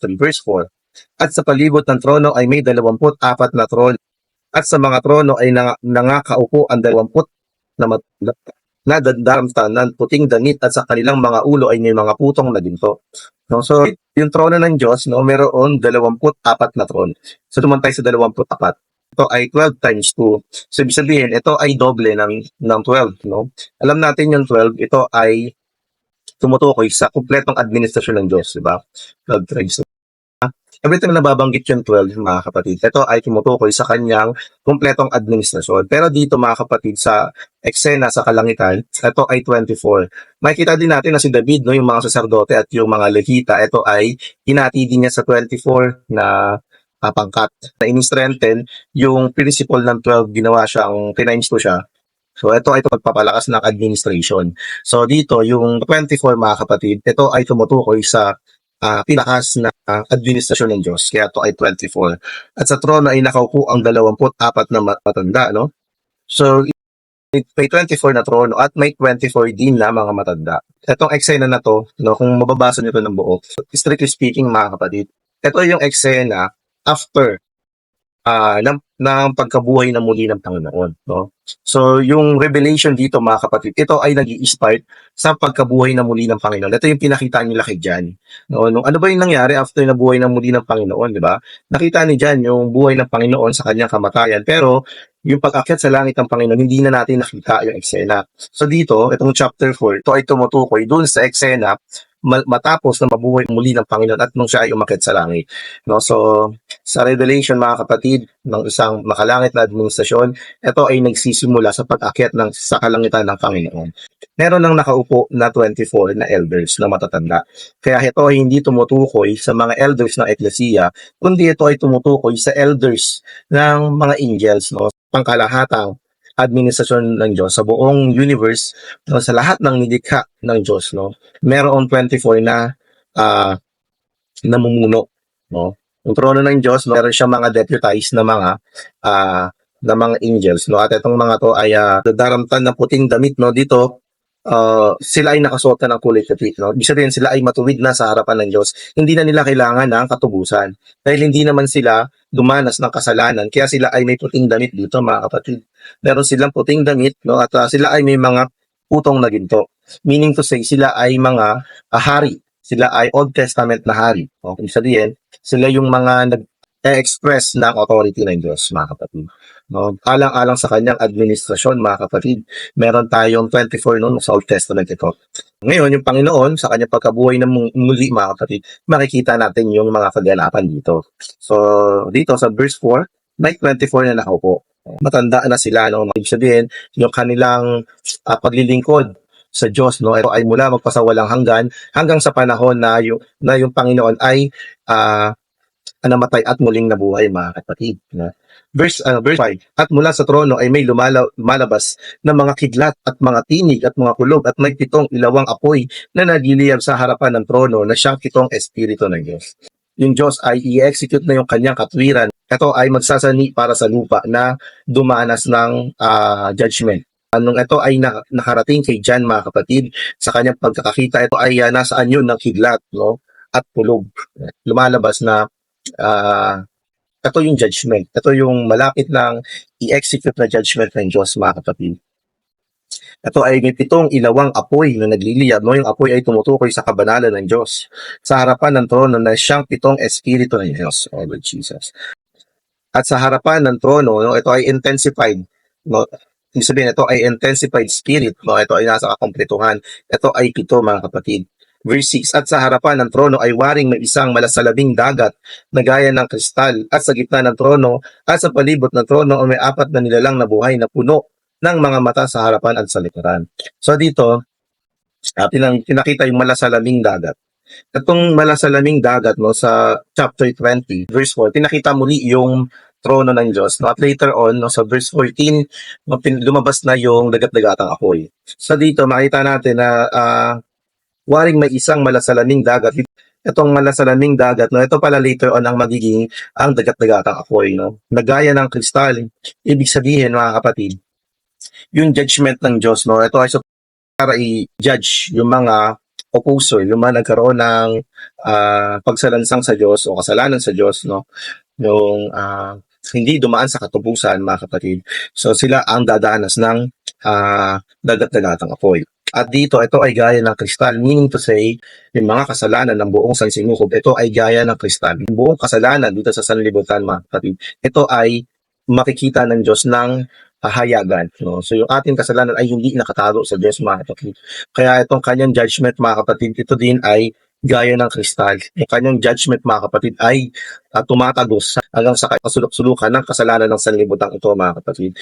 3 verse 4. At sa palibot ng trono ay may 24 na trono. At sa mga trono ay nang, nangakaupo ang 20 na, na, na ng puting danit at sa kanilang mga ulo ay may mga putong na ginto. No? So, yung trono ng Diyos, no, meron 24 na trono. So, naman tayo sa 24. Ito ay 12 times 2. So, sabihin, ito ay doble ng, ng 12. No? Alam natin yung 12, ito ay tumutukoy sa kumpletong administrasyon ng Diyos, di ba? 12 times 2. Every time na nababanggit yung 12, mga kapatid, ito ay tumutukoy sa kanyang kumpletong administrasyon. Pero dito, mga kapatid, sa eksena sa kalangitan, ito ay 24. Makikita din natin na si David, no, yung mga saserdote at yung mga lehita, ito ay hinati din niya sa 24 na uh. Na in-strengthen yung principle ng 12, ginawa siyang, tinimes ko siya. So, ito ay pagpapalakas ng administration. So, dito, yung 24, mga kapatid, ito ay tumutukoy sa uh, pinakas na administrasyon ng Diyos. Kaya ito ay 24. At sa trono ay nakaupo ang 24 na mat- matanda, no? So, may 24 na trono at may 24 din na mga matanda. Itong eksena na to, no, kung mababasa nyo to ng buo, strictly speaking mga kapatid, ito yung eksena after ah ng, ng pagkabuhay na muli ng Panginoon. No? So, yung revelation dito mga kapatid, ito ay nag start sa pagkabuhay na muli ng Panginoon. Ito yung pinakita nila kay John. No, no, ano ba yung nangyari after na buhay na muli ng Panginoon, di ba? Nakita ni John yung buhay ng Panginoon sa kanyang kamatayan. Pero, yung pag-akyat sa langit ng Panginoon, hindi na natin nakita yung eksena. So dito, itong chapter 4, ito ay tumutukoy dun sa eksena matapos na mabuhay muli ng Panginoon at nung siya ay umakyat sa langit. No? So, sa revelation mga kapatid ng isang makalangit na administrasyon, ito ay nagsisimula sa pag-akyat ng sa kalangitan ng Panginoon. Meron nang nakaupo na 24 na elders na matatanda. Kaya ito ay hindi tumutukoy sa mga elders ng eklesiya, kundi ito ay tumutukoy sa elders ng mga angels, no? pangkalahatang administrasyon ng Diyos sa buong universe, no? sa lahat ng nilikha ng Diyos. No? Meron 24 na ah namumuno. No? Yung trono ng Diyos, no? meron siyang mga deputized na mga ah na mga angels. No? At itong mga to ay uh, dadaramtan ng puting damit no? dito uh, sila ay nakasuot na ng kulay puti. No? Ibig sabihin sila ay matuwid na sa harapan ng Diyos. Hindi na nila kailangan ng katubusan. Dahil hindi naman sila dumanas ng kasalanan. Kaya sila ay may puting damit dito mga kapatid. Meron silang puting damit no? at uh, sila ay may mga putong na ginto. Meaning to say, sila ay mga uh, hari. Sila ay Old Testament na hari. Okay, ibig sabihin, sila yung mga nag-express ng authority ng Diyos, mga kapatid. No, alang-alang sa kanyang administrasyon, mga kapatid, meron tayong 24 noon sa Old Testament ito. Ngayon, yung Panginoon, sa kanyang pagkabuhay ng muli, mga kapatid, makikita natin yung mga kaganapan dito. So, dito sa verse 4, may 24 na nakaupo. Matanda na sila, no? Ibig sabihin, yung kanilang uh, paglilingkod sa Diyos, no? Ito ay mula magpasawalang hanggan, hanggang sa panahon na yung, na yung Panginoon ay uh, namatay at muling nabuhay, mga kapatid. No? Verse, uh, verse 5, At mula sa trono ay may lumala, lumalabas ng mga kidlat at mga tinig at mga kulog at may pitong ilawang apoy na nagiliyab sa harapan ng trono na siyang pitong espiritu ng Diyos. Yung Diyos ay i-execute na yung kanyang katwiran. Ito ay magsasani para sa lupa na dumanas ng uh, judgment. Anong ito ay na, nakarating kay John mga kapatid sa kanyang pagkakakita ito ay uh, nasaan yun ng kidlat no at kulog lumalabas na uh, ito yung judgment. Ito yung malapit ng i-execute na judgment ng Diyos, mga kapatid. Ito ay may pitong ilawang apoy na nagliliyab. No? Yung apoy ay tumutukoy sa kabanalan ng Diyos. Sa harapan ng trono na siyang pitong espiritu ng Diyos. Oh, Lord Jesus. At sa harapan ng trono, no, ito ay intensified. No? Ibig sabihin, ito ay intensified spirit. No? Ito ay nasa kakompletuhan. Ito ay pito, mga kapatid. Verse 6, At sa harapan ng trono ay waring may isang malasalabing dagat na gaya ng kristal at sa gitna ng trono at sa palibot ng trono ay may apat na nilalang na buhay na puno ng mga mata sa harapan at sa likuran. So dito, uh, pinang, pinakita yung malasalaming dagat. Itong malasalaming dagat no, sa chapter 20, verse 4, pinakita muli yung trono ng Diyos. No? At later on, no, sa verse 14, no, pin, lumabas na yung dagat-dagatang apoy. So dito, makita natin na uh, waring may isang malasalaming dagat. Itong malasalaming dagat, no, ito pala later on ang magiging ang dagat-dagatang apoy, no. Nagaya ng kristal. Ibig sabihin, mga kapatid, yung judgment ng Diyos, no, ito ay so para i-judge yung mga opposer, yung mga nagkaroon ng ah, pagsalansang sa Diyos o kasalanan sa Diyos, no? Yung ah, hindi dumaan sa katubusan, mga kapatid. So sila ang dadanas ng ah, dagat-dagatang apoy. At dito, ito ay gaya ng kristal, meaning to say, yung mga kasalanan ng buong sansinukob, ito ay gaya ng kristal. Yung buong kasalanan dito sa sanlibutan, mga kapatid, ito ay makikita ng Diyos ng hahayagan. No? So yung ating kasalanan ay hindi nakatago sa Diyos, mga kapatid. Kaya itong kanyang judgment, mga kapatid, ito din ay gaya ng kristal. Yung kanyang judgment, mga kapatid, ay uh, tumatagos hanggang sa kasulok-sulukan ng kasalanan ng sanlibutan ito, mga kapatid.